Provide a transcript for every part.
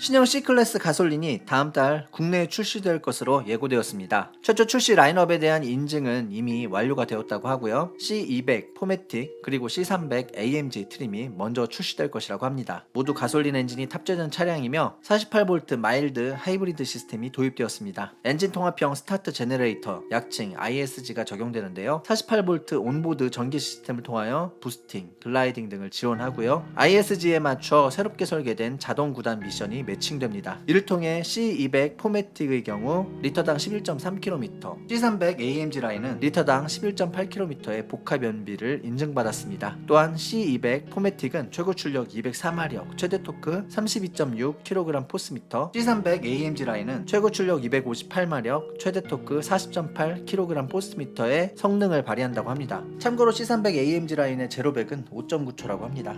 신형 C클래스 가솔린이 다음 달 국내에 출시될 것으로 예고되었습니다. 최초 출시 라인업에 대한 인증은 이미 완료가 되었다고 하고요. C200 포매틱 그리고 C300 AMG 트림이 먼저 출시될 것이라고 합니다. 모두 가솔린 엔진이 탑재된 차량이며 48V 마일드 하이브리드 시스템이 도입되었습니다. 엔진 통합형 스타트 제너레이터 약칭 ISG가 적용되는데요. 48V 온보드 전기 시스템을 통하여 부스팅, 글라이딩 등을 지원하고요. ISG에 맞춰 새롭게 설계된 자동 구단 미션이 매칭됩니다. 이를 통해 C200 포매틱의 경우 리터당 11.3km, C300 AMG 라인은 리터당 11.8km의 복합 연비를 인증받았습니다. 또한 C200 포매틱은 최고 출력 204마력, 최대 토크 32.6kg 포스미터, C300 AMG 라인은 최고 출력 258마력, 최대 토크 40.8kg 포스미터의 성능을 발휘한다고 합니다. 참고로 C300 AMG 라인의 제로백은 5.9초라고 합니다.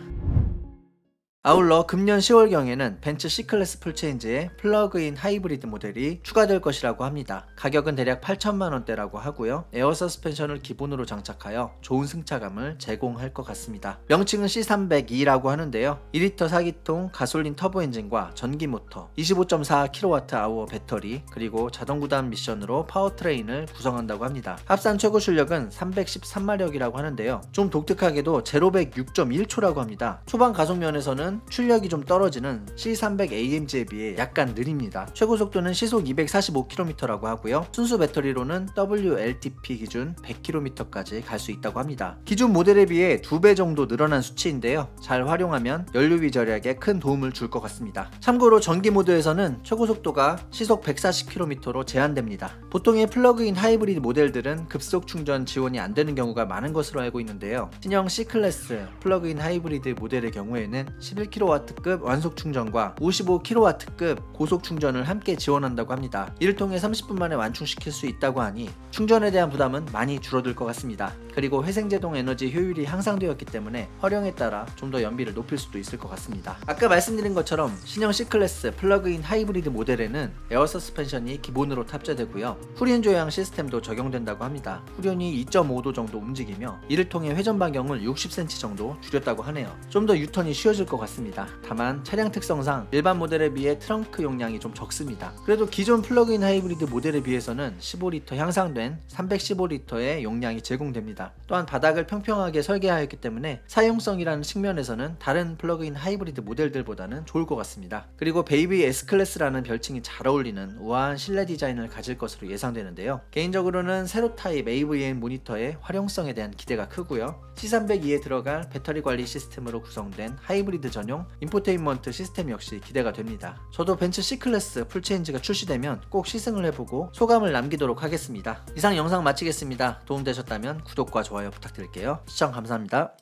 아울러 금년 10월경에는 벤츠 C클래스 풀체인지에 플러그인 하이브리드 모델이 추가될 것이라고 합니다. 가격은 대략 8천만 원대라고 하고요. 에어 서스펜션을 기본으로 장착하여 좋은 승차감을 제공할 것 같습니다. 명칭은 C302라고 하는데요. 2리터 4기통 가솔린 터보 엔진과 전기 모터, 25.4kWh 배터리, 그리고 자동 구단 미션으로 파워트레인을 구성한다고 합니다. 합산 최고 출력은 313마력이라고 하는데요. 좀 독특하게도 제로백 6.1초라고 합니다. 초반 가속 면에서는 출력이 좀 떨어지는 C300 AMG에 비해 약간 느립니다. 최고 속도는 시속 245km라고 하고요. 순수 배터리로는 WLTP 기준 100km까지 갈 수 있다고 합니다. 기존 모델에 비해 2배 정도 늘어난 수치인데요. 잘 활용하면 연료비 절약에 큰 도움을 줄 것 같습니다. 참고로 전기 모드에서는 최고 속도가 시속 140km로 제한됩니다. 보통의 플러그인 하이브리드 모델들은 급속 충전 지원이 안 되는 경우가 많은 것으로 알고 있는데요. 신형 C클래스 플러그인 하이브리드 모델의 경우에는 11kW급 완속 충전과 55kW급 고속 충전을 함께 지원한다고 합니다. 이를 통해 30분 만에 완충시킬 수 있다고 하니 충전에 대한 부담은 많이 줄어들 것 같습니다. 그리고 회생제동 에너지 효율이 향상되었기 때문에 활용에 따라 좀 더 연비를 높일 수도 있을 것 같습니다. 아까 말씀드린 것처럼 신형 C클래스 플러그인 하이브리드 모델에는 에어 서스펜션이 기본으로 탑재되고요. 후륜 조향 시스템도 적용된다고 합니다. 후륜이 2.5도 정도 움직이며 이를 통해 회전 반경을 60cm 정도 줄였다고 하네요. 좀 더 유턴이 쉬워질 것 같습니다. 다만 차량 특성상 일반 모델에 비해 트렁크 용량이 좀 적습니다. 그래도 기존 플러그인 하이브리드 모델에 비해서는 15리터 향상된 315리터의 용량이 제공됩니다. 또한 바닥을 평평하게 설계하였기 때문에 사용성이라는 측면에서는 다른 플러그인 하이브리드 모델들보다는 좋을 것 같습니다. 그리고 베이비 S클래스라는 별칭이 잘 어울리는 우아한 실내 디자인을 가질 것으로 예상되는데요. 개인적으로는 세로 타입 AVM 모니터의 활용성에 대한 기대가 크고요. C302에 들어갈 배터리 관리 시스템으로 구성된 하이브리드 전용 인포테인먼트 시스템 역시 기대가 됩니다. 저도 벤츠 C클래스 풀체인지가 출시되면 꼭 시승을 해보고 소감을 남기도록 하겠습니다. 이상 영상 마치겠습니다. 도움되셨다면 구독과 좋아요 부탁드릴게요. 시청 감사합니다.